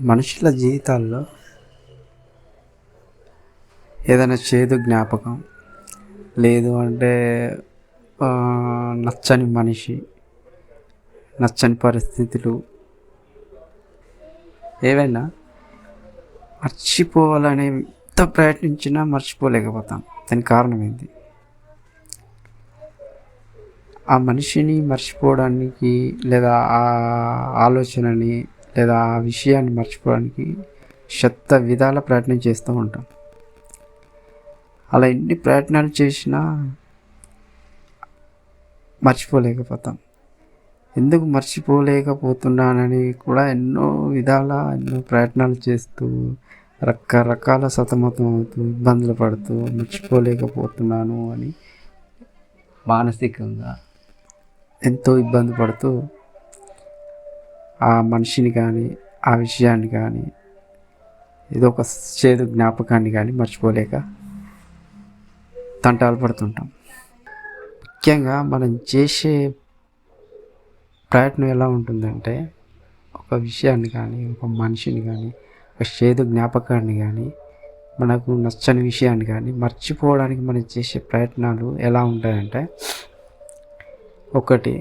మనుషుల జీవితాల్లో ఏదైనా చేదు జ్ఞాపకం లేదు అంటే నచ్చని మనిషి నచ్చని పరిస్థితులు ఏవైనా మర్చిపోవాలని ఎంత ప్రయత్నించినా మర్చిపోలేకపోతాం. దానికి కారణం ఏంటి? ఆ మనిషిని మర్చిపోవడానికి లేదా ఆ ఆలోచనని లేదా ఆ విషయాన్ని మర్చిపోవడానికి శత విధాల ప్రయత్నం చేస్తూ ఉంటాం. అలా ఎన్ని ప్రయత్నాలు చేసినా మర్చిపోలేకపోతాం. ఎందుకు మర్చిపోలేకపోతున్నానని కూడా ఎన్నో విధాల ఎన్నో ప్రయత్నాలు చేస్తూ రకరకాల సతమతం అవుతూ ఇబ్బందులు పడుతూ మర్చిపోలేకపోతున్నాను అని మానసికంగా ఎంతో ఇబ్బంది పడుతూ ఆ మనిషిని కానీ ఆ విషయాన్ని కానీ ఏదో ఒక చేదు జ్ఞాపకాన్ని కానీ మర్చిపోలేక తంటాలు పడుతుంటాం. ముఖ్యంగా మనం చేసే ప్రయత్నం ఎలా ఉంటుందంటే ఒక విషయాన్ని కానీ ఒక మనిషిని కానీ ఒక చేదు జ్ఞాపకాన్ని కానీ మనకు నచ్చని విషయాన్ని కానీ మర్చిపోవడానికి మనం చేసే ప్రయత్నాలు ఎలా ఉంటాయంటే ఒకటి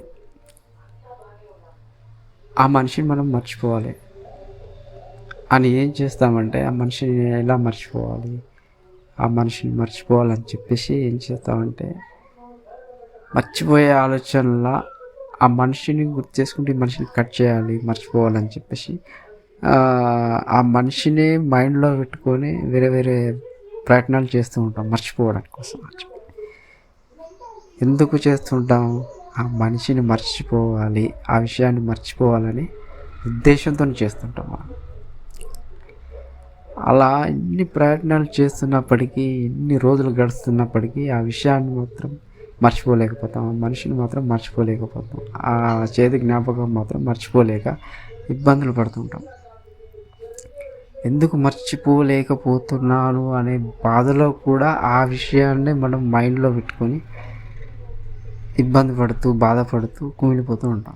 ఆ మనిషిని మనం మర్చిపోవాలి. అని ఏం చేస్తామంటే ఆ మనిషిని ఎలా మర్చిపోవాలి? ఆ మనిషిని మర్చిపోవాలని చెప్పేసి ఏం చేస్తామంటే మర్చిపోయే ఆలోచనలా ఆ మనిషిని గుర్తు చేసుకుంటే ఈ మనిషిని కట్ చేయాలి మర్చిపోవాలని చెప్పేసి ఆ, మనిషిని మైండ్లో పెట్టుకొని వేరే వేరే ప్రయత్నాలు చేస్తూ ఉంటాం మర్చిపోవడానికి కోసం. ఎందుకు చేస్తుంటాం ఆ మనిషిని మర్చిపోవాలి ఆ విషయాన్ని మర్చిపోవాలని ఉద్దేశంతో చేస్తుంటాం మనం. అలా ఎన్ని ప్రయత్నాలు చేస్తున్నప్పటికీ ఎన్ని రోజులు గడుస్తున్నప్పటికీ ఆ విషయాన్ని మాత్రం మర్చిపోలేకపోతాం ఆ మనిషిని మాత్రం మర్చిపోలేకపోతాం ఆ చేతి జ్ఞాపకం మాత్రం మర్చిపోలేక ఇబ్బందులు పడుతుంటాం. ఎందుకు మర్చిపోలేకపోతున్నాను అనే బాధలో కూడా ఆ విషయాన్ని మనం మైండ్లో పెట్టుకొని ఇబ్బంది పడుతూ బాధపడుతూ కుమిలిపోతూ ఉంటాం.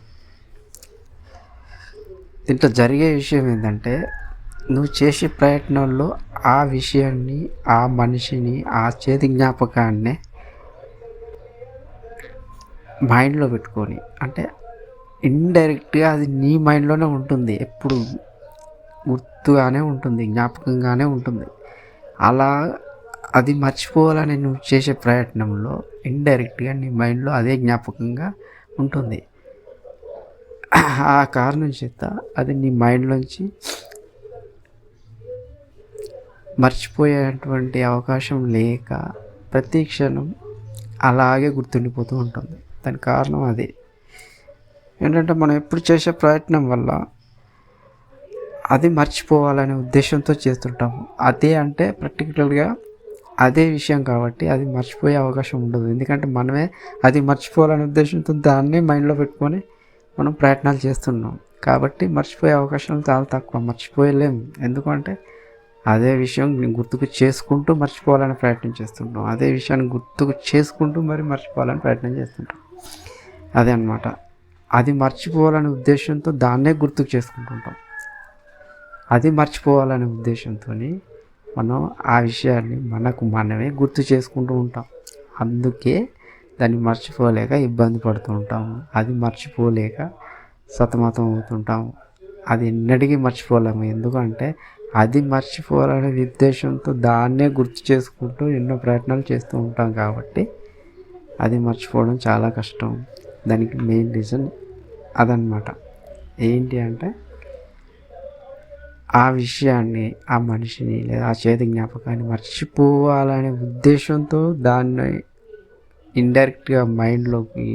దీంట్లో జరిగే విషయం ఏంటంటే నువ్వు చేసే ప్రయత్నంలో ఆ విషయాన్ని ఆ మనిషిని ఆ చేతి జ్ఞాపకాన్ని మైండ్లో పెట్టుకొని అంటే ఇండైరెక్ట్గా అది నీ మైండ్లోనే ఉంటుంది. ఎప్పుడు గుర్తుగానే ఉంటుంది జ్ఞాపకంగానే ఉంటుంది. అలా అది మర్చిపోవాలని నువ్వు చేసే ప్రయత్నంలో ఇండైరెక్ట్గా నీ మైండ్లో అదే జ్ఞాపకంగా ఉంటుంది. ఆ కారణం చేత అది నీ మైండ్లోంచి మర్చిపోయేటువంటి అవకాశం లేక ప్రతి క్షణం అలాగే గుర్తుండిపోతూ ఉంటుంది. దాని కారణం అదే. ఏంటంటే మనం ఎప్పుడు చేసే ప్రయత్నం వల్ల అది మర్చిపోవాలనే ఉద్దేశంతో చేస్తుంటాము. అదే అంటే పర్టికులర్గా అదే విషయం కాబట్టి అది మర్చిపోయే అవకాశం ఉండదు. ఎందుకంటే మనమే అది మర్చిపోవాలనే ఉద్దేశంతో దాన్ని మైండ్లో పెట్టుకొని మనం ప్రయత్నాలు చేస్తున్నాం. కాబట్టి మర్చిపోయే అవకాశాలు చాలా తక్కువ. మర్చిపోయలేం. ఎందుకంటే అదే విషయం గుర్తుకు చేసుకుంటూ మర్చిపోవాలని ప్రయత్నం చేస్తుంటాం అదే విషయాన్ని గుర్తుకు చేసుకుంటూ మరి మర్చిపోవాలని ప్రయత్నం చేస్తుంటాం అదే అన్నమాట. అది మర్చిపోవాలనే ఉద్దేశంతో దాన్నే గుర్తుకు చేసుకుంటుంటాం. అది మర్చిపోవాలనే ఉద్దేశంతో మనం ఆ విషయాన్ని మనకు మనమే గుర్తు చేసుకుంటూ ఉంటాం. అందుకే దాన్ని మర్చిపోలేక ఇబ్బంది పడుతూ ఉంటాము అది మర్చిపోలేక సతమతం అవుతుంటాము అది ఎన్నటికీ మర్చిపోలేము. ఎందుకంటే అది మర్చిపోవాలనే ఉద్దేశంతో దాన్నే గుర్తు చేసుకుంటూ ఎన్నో ప్రయత్నాలు చేస్తూ ఉంటాం కాబట్టి అది మర్చిపోవడం చాలా కష్టం. దానికి మెయిన్ రీజన్ అదనమాట ఏంటి అంటే ఆ విషయాన్ని ఆ మనిషిని లేదా ఆ చేతి జ్ఞాపకాన్ని మర్చిపోవాలనే ఉద్దేశంతో దాన్ని ఇండైరెక్ట్గా మైండ్లోకి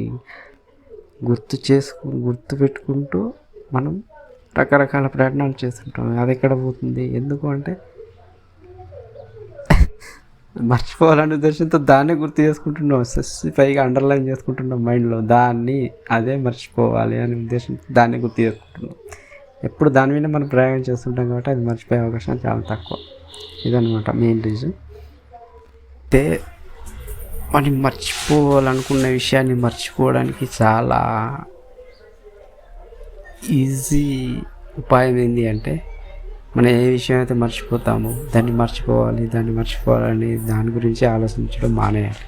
గుర్తు చేసుకు గుర్తు పెట్టుకుంటూ మనం రకరకాల ప్రయత్నాలు చేస్తుంటాం. అది ఎక్కడ పోతుంది? ఎందుకు అంటే మర్చిపోవాలనే ఉద్దేశంతో దాన్నే గుర్తు చేసుకుంటున్నాం. స్పెసిఫైగా అండర్లైన్ చేసుకుంటున్నాం మైండ్లో. దాన్ని అదే మర్చిపోవాలి అనే ఉద్దేశంతో దాన్ని గుర్తు చేసుకుంటున్నాం. ఎప్పుడు దాని మీద మనం ప్రయాణం చేస్తుంటాం కాబట్టి అది మర్చిపోయే అవకాశం చాలా తక్కువ. ఇదనమాట మెయిన్ రీజన్ అయితే మనం మర్చిపోవాలనుకున్న విషయాన్ని మర్చిపోవడానికి చాలా ఈజీ ఉపాయం ఏంటి అంటే మనం ఏ విషయం అయితే మర్చిపోతామో దాన్ని మర్చిపోవాలి దాన్ని మర్చిపోవాలని దాని గురించి ఆలోచించడం మానేయాలి.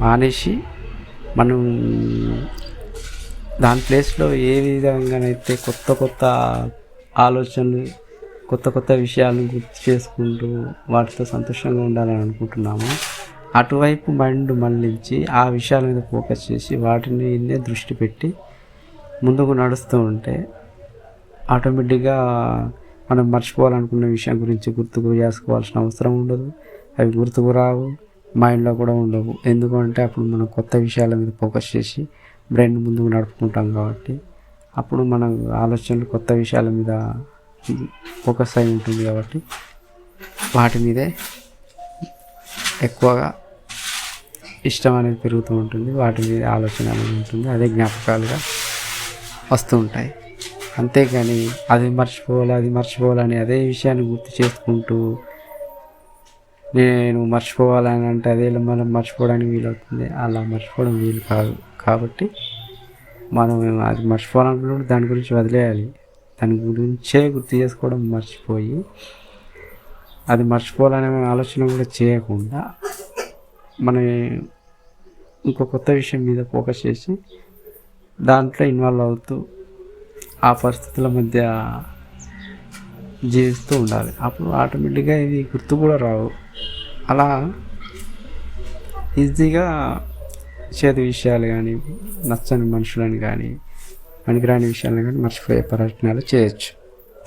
మానేసి మనం దాని ప్లేస్లో ఏ విధంగానైతే కొత్త కొత్త ఆలోచనలు కొత్త కొత్త విషయాలను గుర్తు చేసుకుంటూ వాటితో సంతోషంగా ఉండాలని అనుకుంటున్నాము అటువైపు మైండ్ మళ్ళించి ఆ విషయాల మీద ఫోకస్ చేసి వాటిని ఇన్నే దృష్టి పెట్టి ముందుకు నడుస్తూ ఉంటే ఆటోమేటిక్గా మనం మర్చిపోవాలనుకున్న విషయం గురించి గుర్తుకు చేసుకోవాల్సిన అవసరం ఉండదు. అవి గుర్తుకు రావు మైండ్లో కూడా ఉండవు. ఎందుకంటే అప్పుడు మనం కొత్త విషయాల మీద ఫోకస్ చేసి బ్రెయిన్ ముందుకు నడుపుకుంటాం కాబట్టి అప్పుడు మన ఆలోచనలు కొత్త విషయాల మీద ఫోకస్ అయి ఉంటుంది కాబట్టి వాటి మీదే ఎక్కువగా ఇష్టం అనేది పెరుగుతూ ఉంటుంది. వాటి మీద ఆలోచన అనేది ఉంటుంది. అదే జ్ఞాపకాలుగా వస్తూ ఉంటాయి. అంతేగాని అది మర్చిపోవాలి అది మర్చిపోవాలని అదే విషయాన్ని గుర్తు చేసుకుంటూ నేను మర్చిపోవాలని అంటే అదే మనం మర్చిపోవడానికి వీలవుతుంది. అలా మర్చిపోవడం వీలు కాదు. కాబట్టి మనం అది మర్చిపోవాలనుకున్నప్పుడు దాని గురించి వదిలేయాలి. దాని గురించే గుర్తు చేసుకోవడం మర్చిపోయి అది మర్చిపోవాలనే ఆలోచన కూడా చేయకుండా మనం ఇంకో కొత్త విషయం మీద ఫోకస్ చేసి దాంట్లో ఇన్వాల్వ్ అవుతూ ఆ పరిస్థితుల మధ్య జీవిస్తూ ఉండాలి. అప్పుడు ఆటోమేటిక్గా ఇది గుర్తు కూడా రావు. అలా ఈజీగా చేతి విషయాలు కానీ నచ్చని మనుషులను కానీ పనికిరాని విషయాలను కానీ మర్చిపోయే ప్రయత్నాలు చేయొచ్చు.